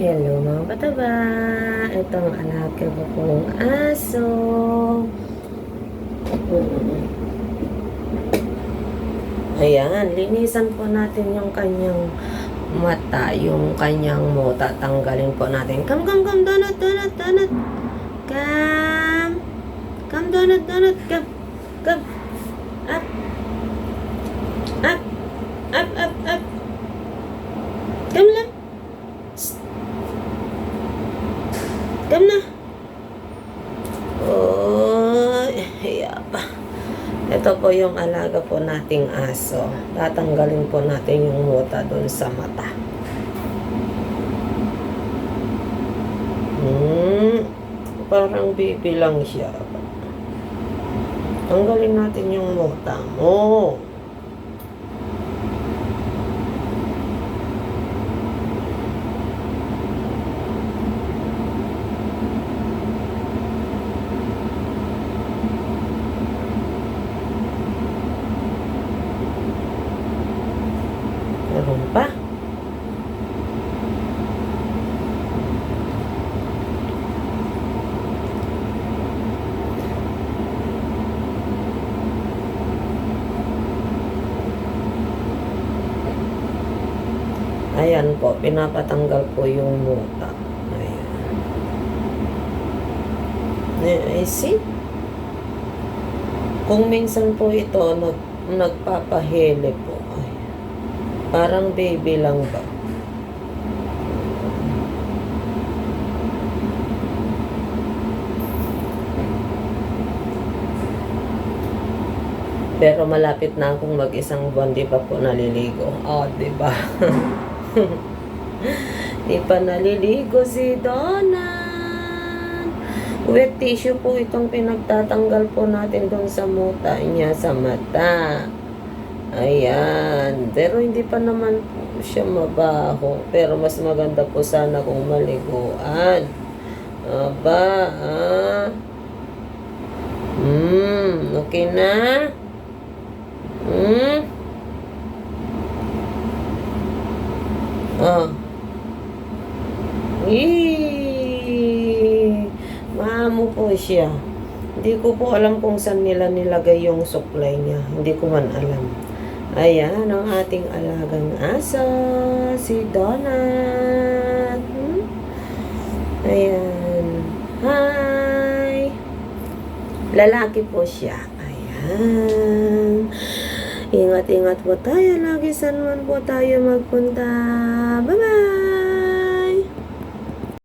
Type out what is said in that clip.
Hello mga bataba! Itong alaga ko pong aso. Ayan, linisan po natin yung kanyang mata, yung kanyang muta. Tanggalin po natin. Come, come, come, donut, donut, donut. Come. Come, donut, donut, come. Come. Up. Up. Up, up, up. Come lang. Come na. Oh, hiya pa. Ito po yung alaga po nating aso. Tatanggalin po natin yung muta doon sa mata. Hmm, parang baby lang siya. Tanggalin natin yung muta mo. Meron pa. Ayan po, pinapatanggal po yung muta. Ayan. Eh, I see. Kung minsan po ito, nag, nagpapahele po. Parang baby lang ba? Pero malapit na akong mag-isang buwan, di pa po naliligo. Oh, di ba? di pa naliligo si Donan. Wet tissue po itong pinagtatanggal po natin doon sa muta niya sa mata. Ayan. Pero hindi pa naman po siya mabaho. Pero mas maganda po sana kung maliguan. Aba, ah. Hmm, okay na? Hmm? Oh. Eee, maamo po siya. Hindi ko po alam kung saan nila nilagay yung supply niya. Hindi ko man alam. Ayan, ang ating alagang aso, si Donut. Hmm? Ayan. Hi! Lalaki po siya. Ayan. Ingat-ingat po tayo. Lagi saan man po tayo magpunta. Bye-bye!